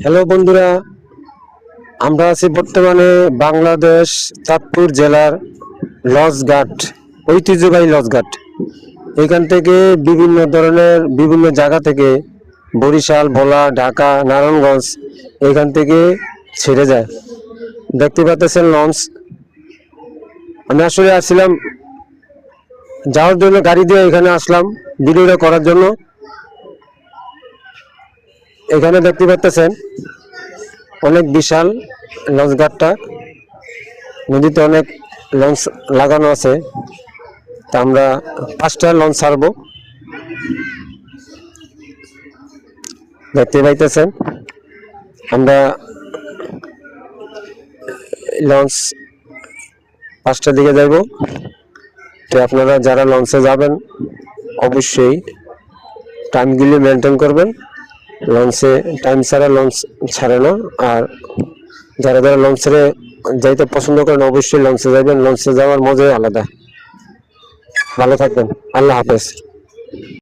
Hello বন্ধুরা, আমরা আছি বর্তমানে বাংলাদেশ চাঁদপুর জেলার লজঘাট, ঐতিহ্যবাহী লজঘাট। এখান থেকে বিভিন্ন ধরনের বিভিন্ন জায়গা থেকে বরিশাল, ভোলা, ঢাকা, নারায়ণগঞ্জ এখান থেকে ছেড়ে যায়। দেখতে পাচ্ছেন লঞ্চ। আমি আসলে আসছিলাম, যাওয়ার জন্য গাড়ি দিয়ে এখানে আসলাম, ভিডিওটা করার জন্য। এখানে দেখতে পাচ্ছেন অনেক বিশাল লঞ্চ ঘাটটা। নদীতে অনেক লঞ্চ লাগানো আছে। তা আমরা পাঁচটা লঞ্চ ছাড়বো। দেখতে পাইতেছেন আমরা লঞ্চ পাঁচটার দিকে যাইব। তো আপনারা যারা লঞ্চে যাবেন, অবশ্যই টাইমগুলি মেনটেন করবেন। লঞ্চে টাইম ছাড়া লঞ্চ ছাড়ে না। আর যারা যারা লঞ্চে যাইতে পছন্দ করেন, অবশ্যই লঞ্চে যাবেন লঞ্চে যাওয়ার মজাই আলাদা। ভালো থাকবেন। আল্লাহ হাফেজ।